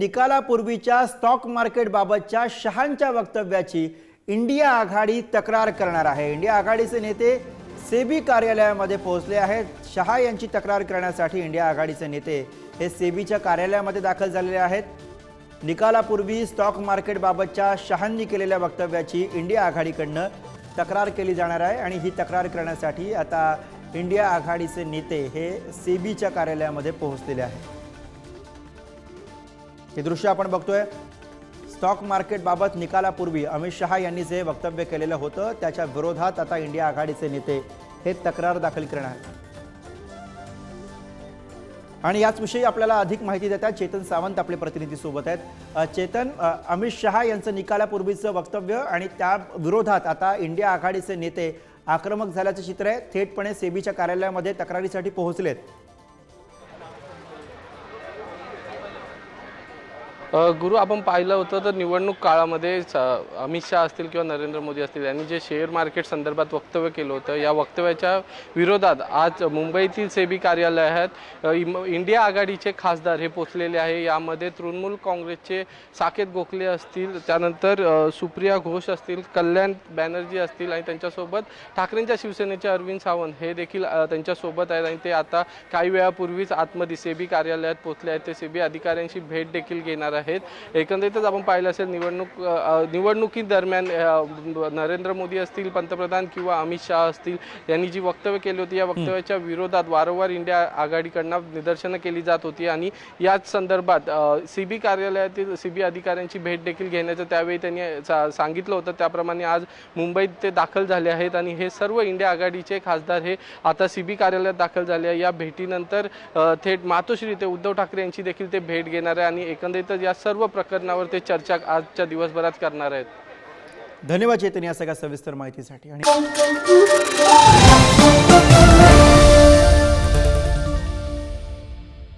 निकालापूर्वीच्या stock मार्केटबाबतच्या शहांच्या वक्तव्याची India आघाडी तक्रार करणार आहे. इंडिया आघाडीचे नेते सेबी कार्यालयामध्ये पोहोचले आहेत. शहा यांची तक्रार करण्यासाठी इंडिया आघाडीचे नेते हे सेबीच्या कार्यालयामध्ये दाखल झालेले आहेत. निकालापूर्वी स्टॉक मार्केटबाबतच्या शहांनी केलेल्या वक्तव्याची इंडिया आघाडीकडनं तक्रार केली जाणार आहे आणि ही तक्रार करण्यासाठी आता इंडिया आघाडीचे नेते हे सेबीच्या कार्यालयामध्ये पोहोचलेले आहेत. हे दृश्य आपण बघतोय. स्टॉक मार्केटबाबत निकालापूर्वी अमित शहा यांनी जे वक्तव्य केलेलं होतं त्याच्या विरोधात आता इंडिया आघाडीचे नेते हे तक्रार दाखल करणार आणि याच विषयी आपल्याला अधिक माहिती देतात चेतन सावंत आपले प्रतिनिधी सोबत आहेत चेतन अमित शहा यांचं निकालापूर्वीचं वक्तव्य आणि त्या विरोधात आता इंडिया आघाडीचे नेते आक्रमक झाल्याचं चित्र आहे. थेटपणे सेबीच्या कार्यालयामध्ये तक्रारीसाठी पोहोचलेत. गुरु आपण पाहिलं होतं तर निवडणूक काळामध्ये स- अमित शहा असतील किंवा नरेंद्र मोदी असतील यांनी जे शेअर मार्केट संदर्भात वक्तव्य केलं होतं या वक्तव्याच्या विरोधात आज मुंबईतील सेबी कार्यालयात अ, इंडिया आघाडीचे खासदार हे पोचलेले आहे. यामध्ये तृणमूल काँग्रेसचे साकेत गोखले असतील त्यानंतर सुप्रिया घोष असतील कल्याण बॅनर्जी असतील आणि त्यांच्यासोबत ठाकरेंच्या शिवसेनेचे अरविंद सावंत हे देखील त्यांच्यासोबत आहेत आणि ते आता काही वेळापूर्वीच आतमध्ये सेबी कार्यालयात पोचले आहेत. ते सेबी अधिकाऱ्यांशी भेट देखील घेणार आहेत. एकंदरीतच आपण पाहिलं असेल निवडणूक निवडणुकीदरम्यान नरेंद्र मोदी असतील पंतप्रधान किंवा अमित शहा असतील यांनी जी वक्तव्य केली होती या वक्तव्याच्या विरोधात वारंवार इंडिया आघाडीकडनं निदर्शनं केली जात होती आणि याच संदर्भात सीबी कार्यालयातील सीबी अधिकाऱ्यांची भेट देखील घेण्याचं त्यावेळी त्यांनी सांगितलं होतं. त्याप्रमाणे आज मुंबईत ते दाखल झाले आहेत आणि हे सर्व इंडिया आघाडीचे खासदार हे आता सीबी कार्यालयात दाखल झाले आहे. या भेटीनंतर थेट मातोश्री ते उद्धव ठाकरे यांची देखील ते भेट घेणार आहे आणि एकंदरीतच या सर्व प्रकरणावर ते चर्चा आजच्या दिवसभरात करणार आहेत. धन्यवाद चेतन या सगळ्या सविस्तर माहितीसाठी. आणि